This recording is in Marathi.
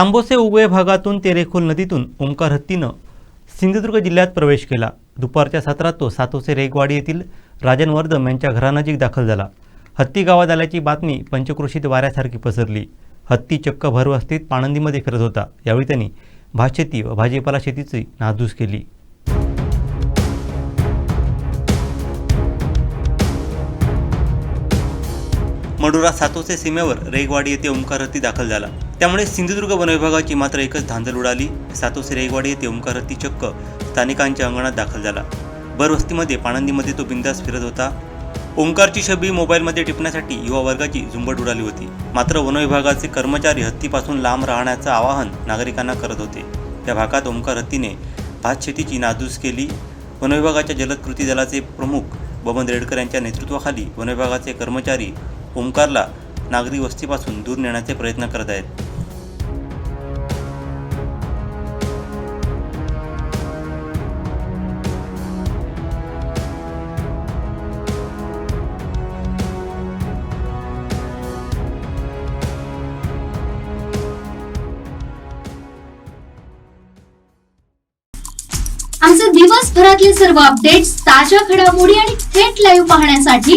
तांबोसे उगवे भागातून तेरेखोल नदीतून ओंकार हत्तीनं सिंधुदुर्ग जिल्ह्यात प्रवेश केला. दुपारच्या सत्रात तो सातोसे रेगवाडी येथील राजन वर्धम यांच्या घरानजीक दाखल झाला. हत्ती गावात आल्याची बातमी पंचक्रोशीत वाऱ्यासारखी पसरली. हत्ती चक्क भरवस्तीत पाणंदीमध्ये फिरत होता. यावेळी त्यांनी भातशेती व भाजीपाला शेतीची नादूस केली. मडुरा सातोसे सीमेवर रेगवाडी येथे ओंकार हत्ती दाखल झाला. त्यामुळे सिंधुदुर्ग वनविभागाची मात्र एकच धांदल उडाली. सातोसे रेगवाडी येथे ओंकार हत्ती चक्क स्थानिकांच्या अंगणात दाखल झाला. बरवस्तीमध्ये पाणंदीमध्ये तो बिंदास फिरत होता. ओंकारची छबी मोबाईलमध्ये टिपण्यासाठी युवा वर्गाची झुंबड उडाली होती. मात्र वनविभागाचे कर्मचारी हत्तीपासून लांब राहण्याचं आवाहन नागरिकांना करत होते. त्या भागात ओंकार हत्तीने भातशेतीची नादूस केली. वनविभागाच्या जलद कृती दलाचे प्रमुख बबन रेडकर यांच्या नेतृत्वाखाली वनविभागाचे कर्मचारी ओंकारला नागरी वस्तीपासून दूर नेण्याचे प्रयत्न करत आहेत. आमचे दिवसभरातले सर्व अपडेट्स ताज्या घडामोडी आणि थेट लाईव्ह पाहण्यासाठी